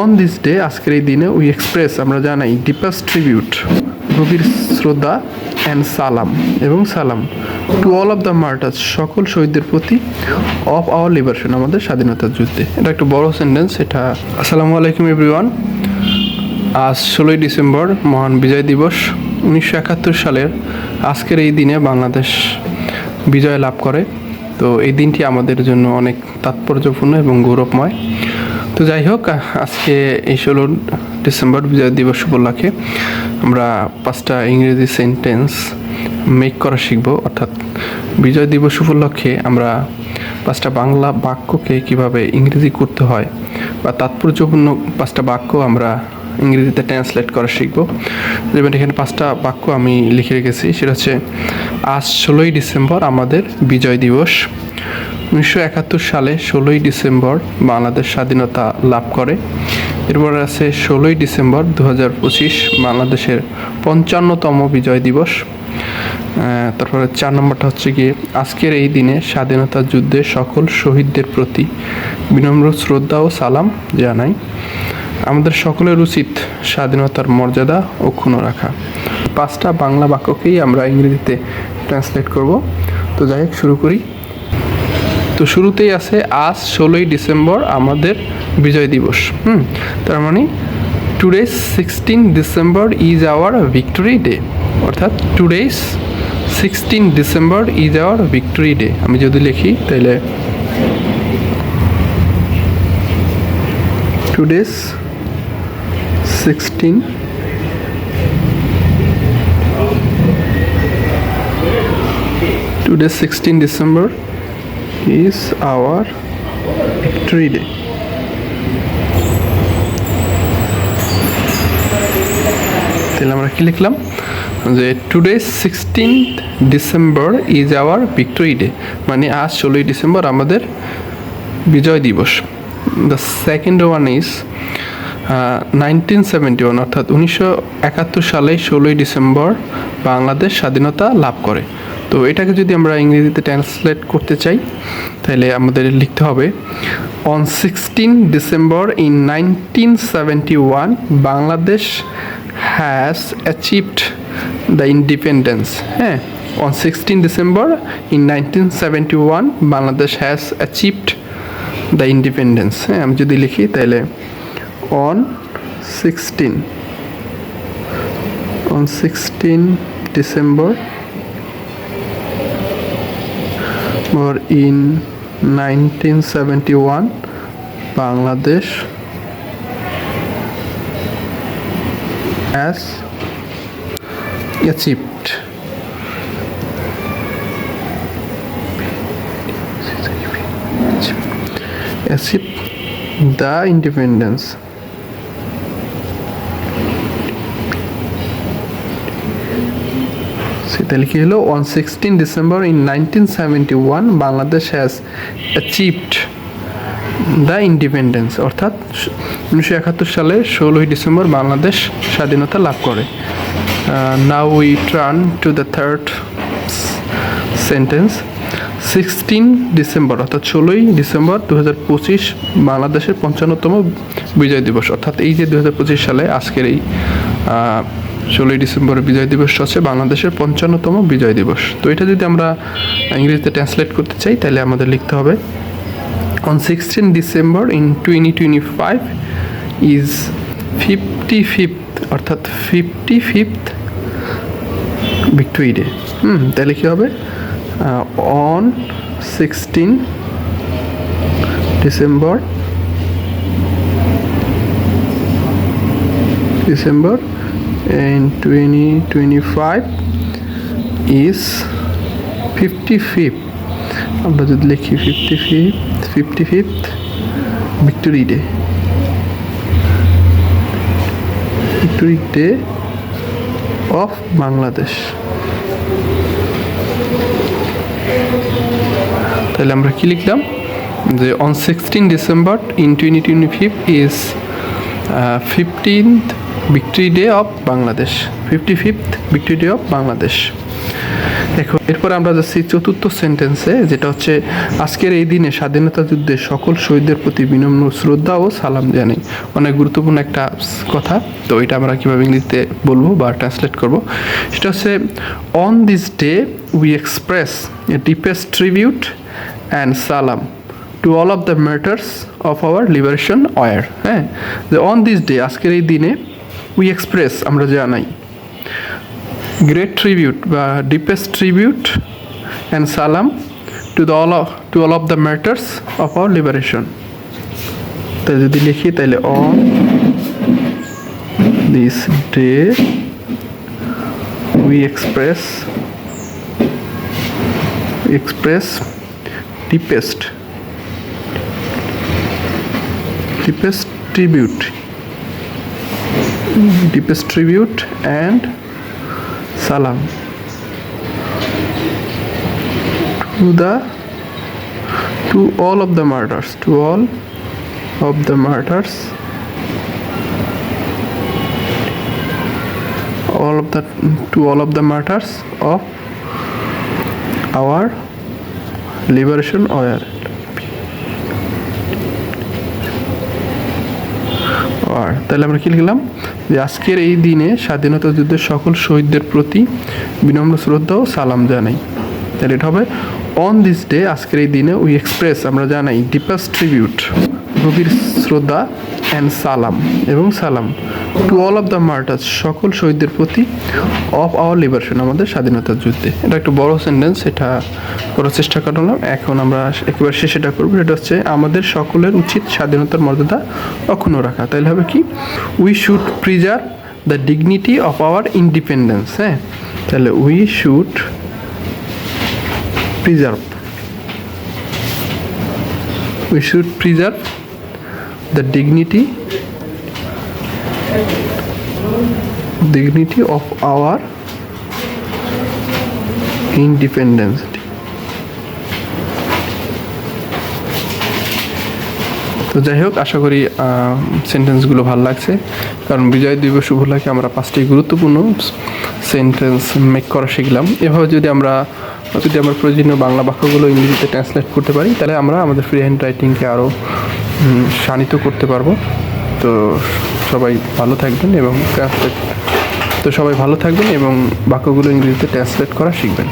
On this day আজকের এই দিনে উই এক্সপ্রেস আমরা জানাই ডিপাস ট্রিবিউট গভীর শ্রদ্ধা অ্যান্ড সালাম এবং সালাম to all of the martyrs সকল শহীদদের প্রতি অফ আওয়ার লিবারেশন আমাদের স্বাধীনতার যুদ্ধে। এটা একটা বড় সেন্টেন্স এটা আসসালামু আলাইকুম এভরিওয়ান আজ ষোলোই ডিসেম্বর, মহান বিজয় দিবস। উনিশশো একাত্তর সালের আজকের এই দিনে বাংলাদেশ বিজয় লাভ করে। তো এই দিনটি আমাদের জন্য অনেক তাৎপর্যপূর্ণ এবং গৌরবময়। তো যাই হোক আজকে এই ষোলো ডিসেম্বর বিজয় দিবস উপলক্ষে আমরা পাঁচটা ইংরেজি সেন্টেন্স মেক করা শিখব। অর্থাৎ বিজয় দিবস উপলক্ষে আমরা পাঁচটা বাংলা বাক্যকে কীভাবে ইংরেজি করতে হয় বা তাৎপর্যপূর্ণ পাঁচটা বাক্য আমরা ইংরেজিতে ট্রান্সলেট করা শিখব। যেমন এখানে পাঁচটা বাক্য আমি লিখে রেখেছি, সেটা হচ্ছে, আজ ষোলোই ডিসেম্বর আমাদের বিজয় দিবস। উনিশশো একাত্তর সালে ষোলোই ডিসেম্বর বাংলাদেশ স্বাধীনতা লাভ করে। এরপর আছে ষোলোই ডিসেম্বর দু হাজার পঁচিশ বাংলাদেশের পঞ্চান্নতম বিজয় দিবস। তারপরে চার নম্বরটা হচ্ছে গিয়ে আজকের এই দিনে স্বাধীনতা যুদ্ধে সকল শহীদদের প্রতি বিনম্র শ্রদ্ধা ও সালাম জানাই। আমাদের সকলের উচিত স্বাধীনতার মর্যাদা অক্ষুণ্ণ রাখা। পাঁচটা বাংলা বাক্যকেই আমরা ইংরেজিতে ট্রান্সলেট করব। তো যাই হোক, শুরু করি। তো শুরুতেই আছে আজ ষোলোই ডিসেম্বর আমাদের বিজয় দিবস। হুম তার মানে today sixteen December is our victory day অর্থাৎ today's sixteen December is our victory day আমি যদি লিখি তাহলে today's sixteen Today, 16 December, is our victory day. তাহলে আমরা কি লিখলাম? যে today sixteen December is our victory day মানে আজ ষোলোই ডিসেম্বর আমাদের বিজয় দিবস। The second one is nineteen seventy one অর্থাৎ উনিশশো একাত্তর সালে ষোলোই ডিসেম্বর বাংলাদেশ স্বাধীনতা লাভ করে। তো এটাকে যদি আমরা ইংরেজিতে ট্রান্সলেট করতে চাই, তাহলে আমাদের লিখতে হবে on sixteen December in nineteen seventy one Bangladesh has achieved the independence হ্যাঁ on sixteen December in nineteen seventy one Bangladesh has achieved the independence হ্যাঁ আমি যদি লিখি, তাহলে on sixteen on sixteen December or in 1971 Bangladesh has achieved achieved the independence সেটা লিখে হলো? On sixteen December in nineteen seventy one Bangladesh has achieved the independence অর্থাৎ উনিশশো একাত্তর সালে ষোলোই ডিসেম্বর বাংলাদেশ স্বাধীনতা লাভ করে। Now we turn to the third sentence sixteen December অর্থাৎ ষোলোই ডিসেম্বর দু পঁচিশ বাংলাদেশের পঞ্চান্নতম বিজয় দিবস, অর্থাৎ এই যে দু হাজার পঁচিশ সালে আজকের এই ষোলোই ডিসেম্বর বিজয় দিবস হচ্ছে বাংলাদেশের পঞ্চান্নতম বিজয় দিবস। তো এটা যদি আমরা ইংরেজিতে ট্রান্সলেট করতে চাই, তাহলে আমাদের লিখতে হবে on sixteen December in twenty twenty five is fifty fifth অর্থাৎ fifty fifth victory day hmm, তাহলে কী হবে? On sixteen December December in 2025 is 55th আমরা যদি লিখি fifty fifth fifty fifth victory day victory day of Bangladesh তাহলে আমরা কি লিখলাম? যে on sixteen December in twenty twenty five is fifteenth victory day of Bangladesh fifty fifth victory day of Bangladesh দেখো, এরপর আমরা যাচ্ছি চতুর্থ সেন্টেন্সে যেটা হচ্ছে, আজকের এই দিনে স্বাধীনতা যুদ্ধের সকল শহীদদের প্রতি বিনম্র শ্রদ্ধা ও সালাম জানাই। অনেক গুরুত্বপূর্ণ একটা কথা, তো এটা আমরা কীভাবে ইংরেজিতে বলব বা ট্রান্সলেট করব। সেটা হচ্ছে on this day we express deepest tribute and সালাম to all of the martyrs of our liberation war হ্যাঁ? যে অন দিস ডে আজকের এই দিনে উই এক্সপ্রেস আমরা জানাই গ্রেট ট্রিবিউট বা ডিপেস্ট ট্রিবিউট অ্যান্ড সালাম to the all of to all of the martyrs of our liberation তাই যদি লিখি তাহলে on this day we express express deepest deepest tribute. Deepest tribute and salam to the to all of the martyrs to all of the martyrs. All of the to all of the martyrs of our liberation war তাহলে আমরা কি লিখলাম? যে আজকের এই দিনে স্বাধীনতা যুদ্ধের সকল শহীদদের প্রতি বিনম্র শ্রদ্ধা ও সালাম জানাই। তাহলে এটা হবে অন দিস ডে আজকের এই দিনে উই এক্সপ্রেস আমরা জানাই ডিপাস ট্রিবিউট গভীর শ্রদ্ধা অ্যান্ড সালাম এবং সালাম। To all of the martyrs সকল শহীদদের প্রতি অফ আওয়ার লিবারেশন আমাদের স্বাধীনতার যুদ্ধে। এটা একটা বড় সেন্টেন্স এটা করার চেষ্টা করলাম। এখন আমরা একেবারে শেষে এটা করব। এটা হচ্ছে, আমাদের সকলের উচিত স্বাধীনতার মর্যাদা অক্ষুণ্ণ রাখা। তাইলে হবে কি? We should preserve the dignity of our independence হ্যাঁ? তাহলে we should preserve we should preserve the dignity dignity of our independence. তো যাই হোক, আশা করি সেন্টেন্সগুলো ভালো লাগছে। কারণ বিজয় দিবস উপলক্ষে আমরা পাঁচটি গুরুত্বপূর্ণ সেন্টেন্স মেক করা শিখলাম। এভাবে যদি আমরা যদি আমরা প্রয়োজনীয় বাংলা বাক্যগুলো ইংরেজিতে ট্রান্সলেট করতে পারি, তাহলে আমরা আমাদের ফ্রি হ্যান্ড রাইটিংকে আরও শানিত করতে পারব। তো সবাই ভালো থাকবেন এবং তো সবাই ভালো থাকবেন এবং বাক্যগুলো ইংরেজিতে ট্রান্সলেট করা শিখবেন।